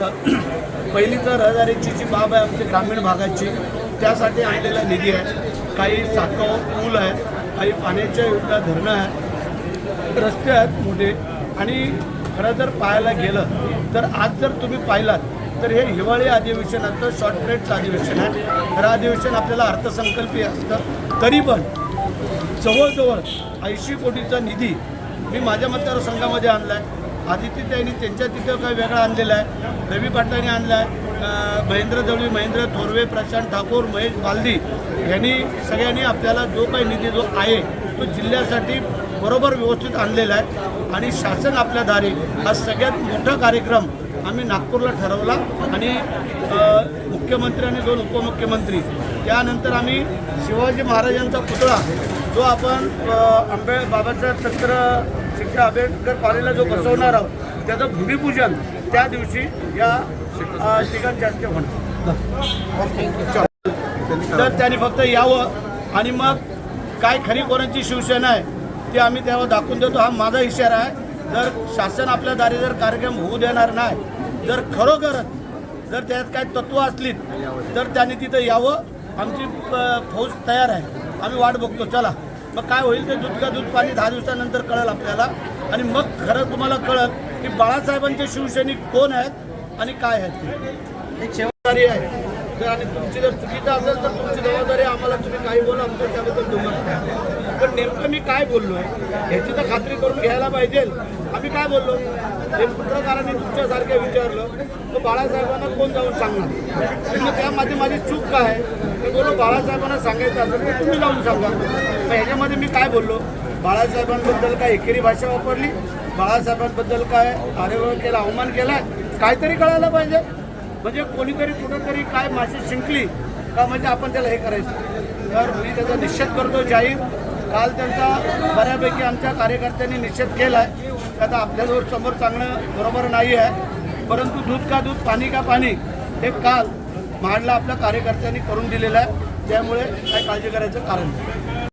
पहिली तर रहदारीची जी बाब आहे आमच्या ग्रामीण भागाची त्यासाठी आणलेला निधी आहे. काही सातव पूल आहे काही पाण्याच्या योजना धरणं आहे रस्ते आहेत मोठे. आणि खरं जर पाहायला गेलं तर आज जर तुम्ही पाहिलात तर हे हिवाळी अधिवेशनाचं शॉर्ट अधिवेशन आहे. खरं अधिवेशन आपल्याला अर्थसंकल्पीय असतं. तरी पण जवळजवळ ऐंशी कोटीचा निधी मी माझ्या मतदारसंघामध्ये आणला आहे आदित्य त्यांनी त्यांच्या तिथं काही वेगळा आणलेला आहे. रवी पाटलांनी आणला आहे. महेंद्र दळवी महेंद्र थोरवे प्रशांत ठाकूर महेश बालदी यांनी सगळ्यांनी आपल्याला जो काही निधी जो आहे तो जिल्ह्यासाठी बरोबर व्यवस्थित आणलेला आहे. आणि शासन आपल्या दारी हा सगळ्यात मोठा कार्यक्रम आम्ही नागपूरला ठरवला. आणि मुख्यमंत्री आणि दोन उपमुख्यमंत्री. त्यानंतर आम्ही शिवाजी महाराजांचा पुतळा जो आपण आंबे बाबासाहेब तंत्र शिक्षा आंबेडकर कॉलेजला जो बसवणार आहोत त्याचं भूमिपूजन त्या दिवशी या ठिकाणी जास्त होणार. तर त्यांनी फक्त यावं आणि मग काय खरी कोणाची शिवसेना आहे ते आम्ही त्यावर दाखवून देतो. हा माझा इशारा आहे. जर शासन आपल्या दारी जर कार्यक्रम होऊ देणार नाही जर खरोखरच जर त्यात काय तत्व असली तर त्यांनी तिथं यावं. आमची फौज तयार आहे. आम्ही वाट बघतो. चला. मग काय होईल ते दूध का दूध पाणी दहा दिवसानंतर कळेल आपल्याला. आणि मग खरं तुम्हाला कळत की बाळासाहेबांचे शिवसैनिक कोण आहेत आणि काय आहेत ते. एक आहे. तर आणि तुमची जर चुकीचं असेल तर तुमची जबाबदारी आम्हाला तुम्ही काही बोला आमचं त्याबद्दल दुमत पण नेमकं मी काय बोललो आहे ह्याची तर खात्री करून घ्यायला पाहिजे. आम्ही काय बोललो? ते पत्रकारांनी तुमच्यासारखं विचारलं तर बाळासाहेबांना कोण जाऊन सांगणार? मग त्यामध्ये माझी चूक काय? आहे मी बोललो बाळासाहेबांना सांगायचं असेल तर तुम्ही जाऊन सांगा. मग ह्याच्यामध्ये मी काय बोललो? बाळासाहेबांबद्दल काय एकेरी भाषा वापरली? बाळासाहेबांबद्दल काय आरेवर केला अवमान केला? काहीतरी कळायला पाहिजे. म्हणजे कोणीतरी कुठंतरी काय मासे शिंकली का म्हणजे आपण त्याला हे करायचं? तर मी त्याचा निषेध करतो जाहीर. काल त्यांचा बऱ्यापैकी आमच्या कार्यकर्त्यांनी निषेध केला आहे आता आपल्याजवळ समोर सांगणं बरोबर नाही आहे. परंतु दूध का दूध पाणी का पाणी हे काल महाडला आपल्या कार्यकर्त्यांनी करून दिलेलं आहे. त्यामुळे काय काळजी करायचं कारण नाही.